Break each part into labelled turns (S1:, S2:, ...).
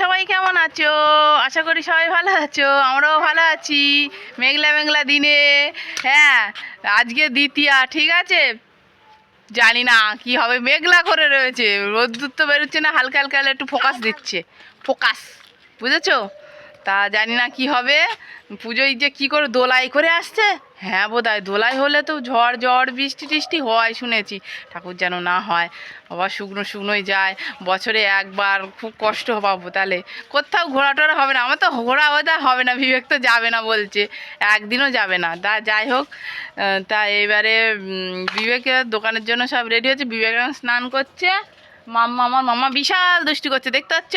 S1: সবাই কেমন আছো? আশা করি সবাই ভালো আছো, আমরাও ভালো আছি, মেঘলা মেঘলা দিনে। হ্যাঁ আজকে দ্বিতীয়া, ঠিক আছে? জানি না কি হবে, মেঘলা করে রয়েছে, রোদ্দুর তো বেরোচ্ছে না, হালকা হালকা একটু ফোকাস দিচ্ছে। ফোকাস বুঝেছ? তা জানি না কি হবে। পুজোয় যে কি করে দোলাই করে আসছে? হ্যাঁ বোধহয়, দোলাই হলে তো ঝড় ঝড়, বৃষ্টি, টিষ্টি হয় শুনেছি। ঠাকুর যেন না হয়, আবার শুকনো শুকনোই যায়। বছরে একবার খুব কষ্ট পাবো তাহলে। কোথাও ঘোরা টোরা হবে না, আমার তো ঘোরা বোধহয় হবে না, বিবেক তো যাবে না বলছে। একদিনও যাবে না। তা যাই হোক তা এবারে বিবেকের দোকানের জন্য সব রেডি হচ্ছে বিবেক স্নান করছে। মাম্মা, আমার মাম্মা বিশাল দুষ্টি করছে, দেখতে পাচ্ছ?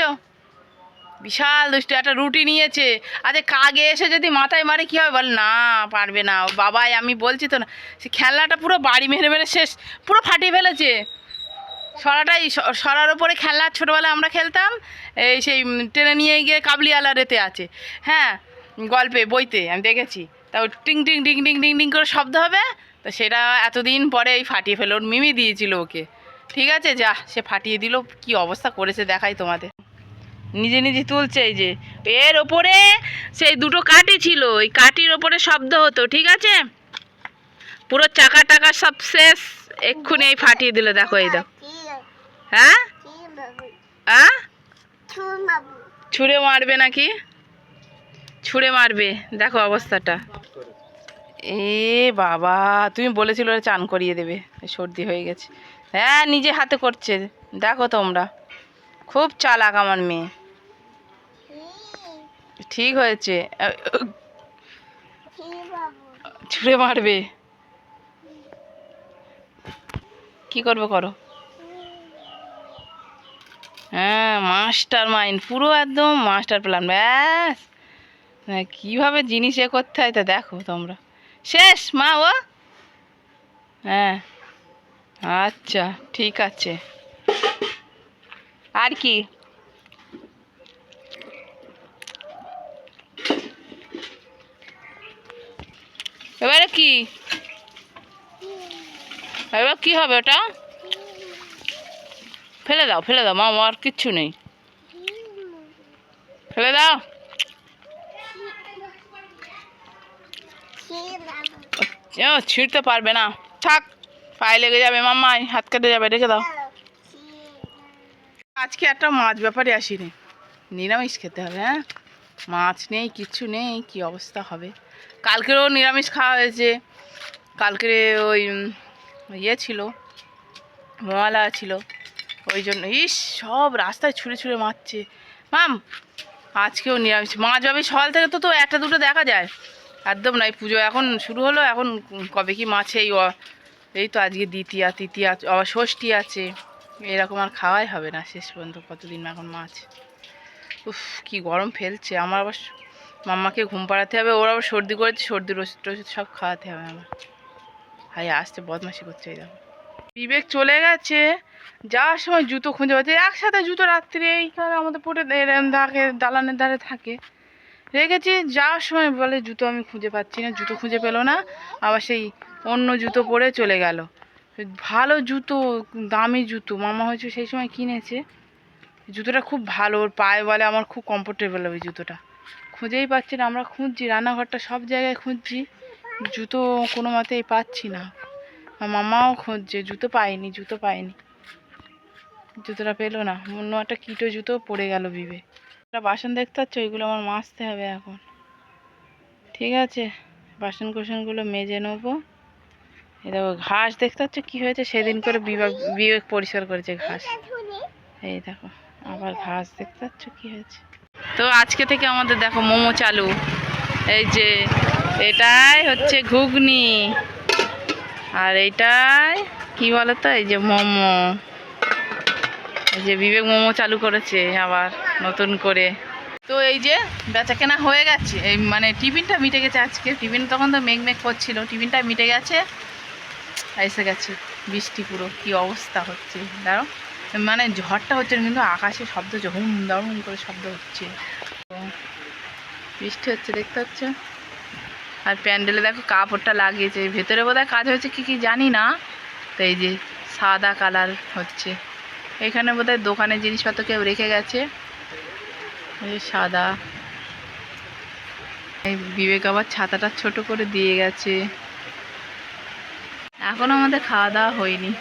S1: বিশাল দুষ্টু, একটা রুটি নিয়েছে। আরে কাগে এসে যদি মাথায় মারে, কী হবে? বল, না, পারবে না। বাবাই, আমি বলছি তো না, সে খেলনাটা পুরো বাড়ি মেরে মেরে শেষ, পুরো ফাটিয়ে ফেলেছে। সরাটাই সরার ওপরে খেলনা, ছোটোবেলায় আমরা খেলতাম, এই সেই টেনে নিয়ে গিয়ে কাবলিওয়ালা রেতে আছে। হ্যাঁ গল্পে, বইতে, আমি দেখেছি। তা ও টিং টিং টিং টিং টিং টিং করে শব্দ হবে, তো সেটা এতদিন পরে এই ফাটিয়ে ফেলো, ওর মিমি দিয়েছিল ওকে। ঠিক আছে, যা, সে ফাটিয়ে দিল, কি অবস্থা করেছে, দেখাই তোমাদের। নিজে নিজে তুলছে এই যে। এর ওপরে সেই দুটো কাঠি ছিল, ওই কাঠির ওপরে শব্দ হতো, ঠিক আছে? পুরো চাকা টাকা সব শেষ, এক্ষুনি এই ফাটিয়ে দিল, দেখো এই দেখো হ্যাঁ? হ্যাঁ ছুঁড়ে মারবে নাকি? ছুঁড়ে মারবে, দেখো অবস্থাটা। এ বাবা, তুমি বলেছিল চান করিয়ে দেবে, সর্দি হয়ে গেছে। হ্যাঁ নিজে হাতে করছে, দেখো তোমরা। খুব চালাক আমার মেয়ে। ঠিক হয়েছে। ছুঁড়ে মারবে। কি করবে করো? হ্যাঁ মাস্টার মাইন্ড পুরো একদম মাস্টার প্ল্যান ব্যাস। হ্যাঁ, কীভাবে জিনিস এ করতে হয় তা দেখো তোমরা। শেষ মা ও? হ্যাঁ। আচ্ছা ঠিক আছে। আর কি? এবারে কি? এবার কি হবে ওটা? ফেলে দাও ফেলে দাও মা আর কিচ্ছু নেই। ফেলে দাও। ছিঁড়তে পারবে না। থাক, পায়ে লেগে যাবে মামাই হাত কেটে যাবে, রেখে দাও। আজকে একটা মাছ ব্যাপারে আসিনি। নিরামিষ খেতে হবে হ্যাঁ? মাছ নেই, কিচ্ছু নেই, কি অবস্থা হবে? কালকেরও নিরামিষ খাওয়া হয়েছে। কালকে ওই ইয়ে ছিল মলা ছিল। ওই জন্য, ইস, সব রাস্তায় ছুঁড়ে ছুঁড়ে মারছে। মাম, আজকেও নিরামিষ। মাছ হবে সকাল থেকে, তো তো একটা দুটো দেখা যায়। একদম নাই পুজো এখন শুরু হলো, এখন কবে কি মাছ এই এই তো আজকে দ্বিতীয়া, তৃতীয়া, আবার ষষ্ঠী আছে। এরকম আর খাওয়াই হবে না শেষ পর্যন্ত কতদিন এখন মাছ। উফ, কি গরম ফেলছে। আমার আবার মাম্মাকে ঘুম পাড়াতে হবে, ওর আবার সর্দি করেছে সর্দির ওষুধ টষুধ সব খাওয়াতে হবে আমার। হাই আসতে বদমাশি করছে এই দেখো। বিবেক চলে গেছে, যাওয়ার সময় জুতো খুঁজে পাচ্ছে, একসাথে জুতো রাত্রে এইখানে আমাদের এরম থাকে দালানের ধারে থাকে। রেখেছি, যাওয়ার সময় বলে, জুতো আমি খুঁজে পাচ্ছি না, জুতো খুঁজে পেল না। আবার সেই অন্য জুতো পরে চলে গেল। ভালো জুতো, দামি জুতো মামা হয়েছে সেই সময় কিনেছে। জুতোটা খুব ভালো, ওর পায়ে বলে, আমার খুব কমফোর্টেবল ওই জুতোটা। খুঁজেই পাচ্ছি না, আমরা খুঁজছি, রান্নাঘরটা সব জায়গায় খুঁজছি, জুতো কোনো মতেই পাচ্ছি না। মামাও খুঁজছে, জুতো পায়নি জুতো পায়নি জুতোটা পেল না, অন্য একটা কিটো জুতো পড়ে গেল বিবে বাসন দেখতে পাচ্ছ? ওইগুলো আমার মাজতে হবে এখন। ঠিক আছে বাসন কোসনগুলো মেজে নেব। এই দেখো, ঘাস দেখতে পাচ্ছ? কী হয়েছে? সেদিন করে বিবেক বিবেক পরিষ্কার করেছে ঘাস। এই দেখো, আবার ঘাস দেখতে পাচ্ছ? কী হয়েছে? তো আজকে থেকে আমাদের দেখো মোমো চালু। এই যে এটাই হচ্ছে ঘুগনি। আর এইটাই কি বলো তো এই যে মোমো। এই যে বিবেক মোমো চালু করেছে আবার নতুন করে। তো এই যে বেচা কেনা হয়ে গেছে। এই মানে টিফিনটা মিটে গেছে আজকে। টিফিন তখন তো মেঘ মেঘ করছিল। টিফিনটা মিটে গেছে এসে গেছে। বৃষ্টি পুরো, কি অবস্থা হচ্ছে। দাঁড়ো মানে ঝড়টা হচ্ছে কিন্তু আকাশে শব্দ হচ্ছে, হুম, দারুণ করে শব্দ হচ্ছে। বৃষ্টি হচ্ছে, দেখতে হচ্ছে আর প্যান্ডেলে দেখো কাপড়টা লাগিয়েছে, ভেতরে বোধহয় কাজ হয়েছে কি কি জানি না। তো এই যে সাদা কালার হচ্ছে। এখানে বোধহয় দোকানের জিনিসপত্র কেউ রেখে গেছে। এই সাদা। এই বিবেক আবার ছাতাটা ছোট করে দিয়ে গেছে। এখনও আমাদের খাওয়া দাওয়া হয়নি।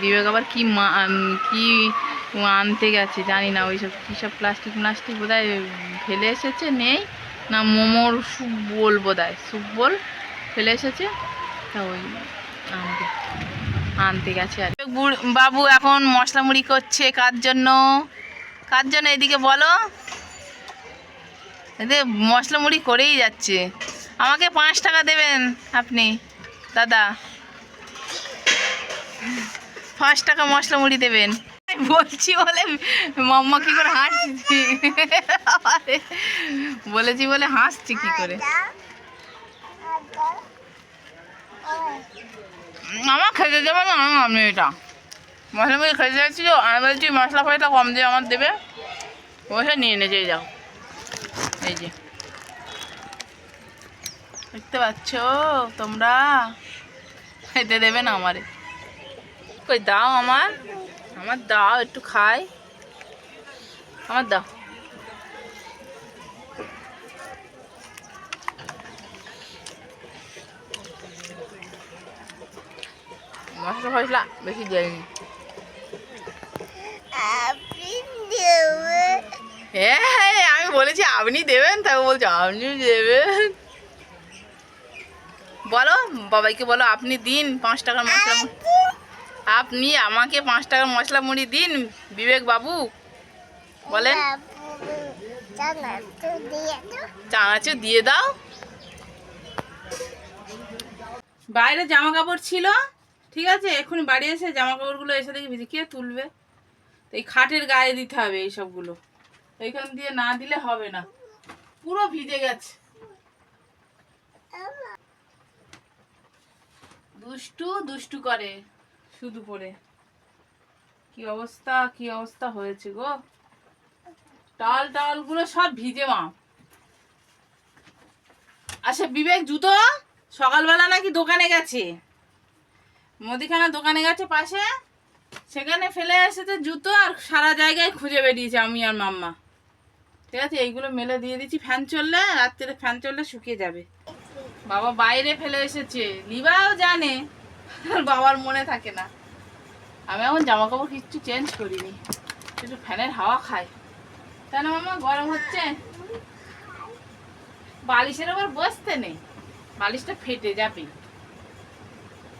S1: বিবেক আবার কি মা কি আনতে গেছে জানি না, ওইসব কী সব প্লাস্টিক প্লাস্টিক বোধ হয় ফেলে এসেছে, নেই, না মোমোর স্যুপ বোল বোধ হয় স্যুপ বোল ফেলে এসেছে, তা ওই আনতে আনতে গেছে আর বাবু এখন মশলা মুড়ি করছে কার জন্য? কার জন্য এদিকে বলো? এদের মশলা মুড়ি করেই যাচ্ছে। আমাকে পাঁচ টাকা দেবেন আপনি, দাদা। পাঁচ টাকা মশলা মুড়ি দেবেন। বলছি বলে মাম্মা কি করে হাসছি? বলেছি বলে হাসছি কি করে? আমার খেতে দেবে না আমি এটা। মশলা মুড়ি খেতে যাচ্ছি তো আমি বলছি, মশলা ফসলা কম দিয়ে আমার দেবে? বসে নিয়ে নে, যেয়ে যাও। এই যে। দেখতে পাচ্ছ তোমরা? খেতে দেবে না আমারে। কই দাও আমার। আমার দাও, একটু খাই। আমার দাও। মশলা ফসলা বেশি দেয়নি। হ্যাঁ হ্যাঁ আমি বলেছি আপনি দেবেন তাকে বলছো আপনি দেবেন। বলো, বাবাইকে বলো, আপনি দিন পাঁচ টাকার মশলা। আপনি আমাকে পাঁচ টাকার মশলা মুড়ি দিন, বিবেক বাবু। বলেন। চানাচুর দিয়ে দাও। বাইরে জামা কাপড় ছিল, ঠিক আছে? এক্ষুনি বাড়ি এসে জামা কাপড়গুলো এসে দেখি ভিজে কে তুলবে? এই খাটের গায়ে দিতে হবে এই সবগুলো এইখান দিয়ে না দিলে হবে না। পুরো ভিজে গেছে। দুষ্টু দুষ্টু করে। শুধু পরে কি অবস্থা কি অবস্থা হয়েছে গো? টাল টালগুলো সব ভিজে মা। আচ্ছা বিবেক, জুতো? সকালবেলা নাকি দোকানে গেছে? মুদিখানা দোকানে গেছে পাশে? সেখানে ফেলে এসেছে জুতো আর সারা জায়গায় খুঁজে বেরিয়েছে আমি আর মাম্মা। ঠিক আছে, এইগুলো মেলে দিয়ে দিচ্ছি, ফ্যান চললে রাত্রে ফ্যান চললে শুকিয়ে যাবে। বাবা বাইরে ফেলে এসেছে লিবাও জানে। বাবার মনে থাকে না। আমি এখন জামা কাপড় কিচ্ছু চেঞ্জ করিনি। একটু ফ্যানের হাওয়া খাই। তাই না মামা? গরম হচ্ছে। বালিশের ওপর বসতে নেই। বালিশটা ফেটে যাবে।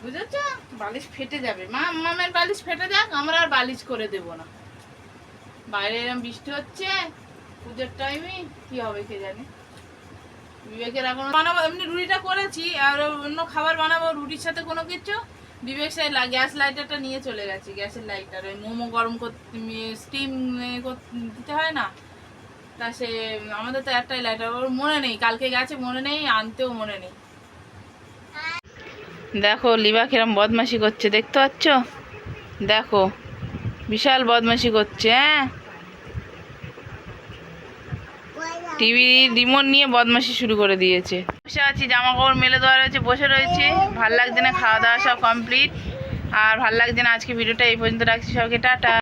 S1: বুঝেছ? বালিশ ফেটে যাবে। মা, মামের বালিশ ফেটে যাক, আমরা আর বালিশ করে দেব না। বাইরে এরকম বৃষ্টি হচ্ছে। পুজোর টাইমে কি হবে কে জানে? বিবেকের এখন বানাবো, এমনি রুটিটা করেছি, আর অন্য খাবার বানাবো, রুটির সাথে কোনো কিছু। বিবেক সে গ্যাস লাইটারটা নিয়ে চলে গেছে, গ্যাসের লাইটার। ওই মোমো গরম করতে স্টিম দিতে হয় না? তা সে, আমাদের তো একটাই লাইটার ওর মনে নেই, কালকে গেছে, মনে নেই, আনতেও মনে নেই। দেখো, লিবা কিরম বদমাশি করছে, দেখতে পাচ্ছ? দেখো, বিশাল বদমাশি করছে হ্যাঁ? টিভি রিমোট নিয়ে বদমাশি শুরু করে দিয়েছে। বসে আছি জামা কাপড় মেলে দেওয়া রয়েছে, বসে রয়েছে। ভালো লাগছে না, খাওয়া দাওয়া সব কমপ্লিট আর ভালো লাগছে না, আজকে ভিডিওটা এই পর্যন্ত রাখছি সবকে টাটা।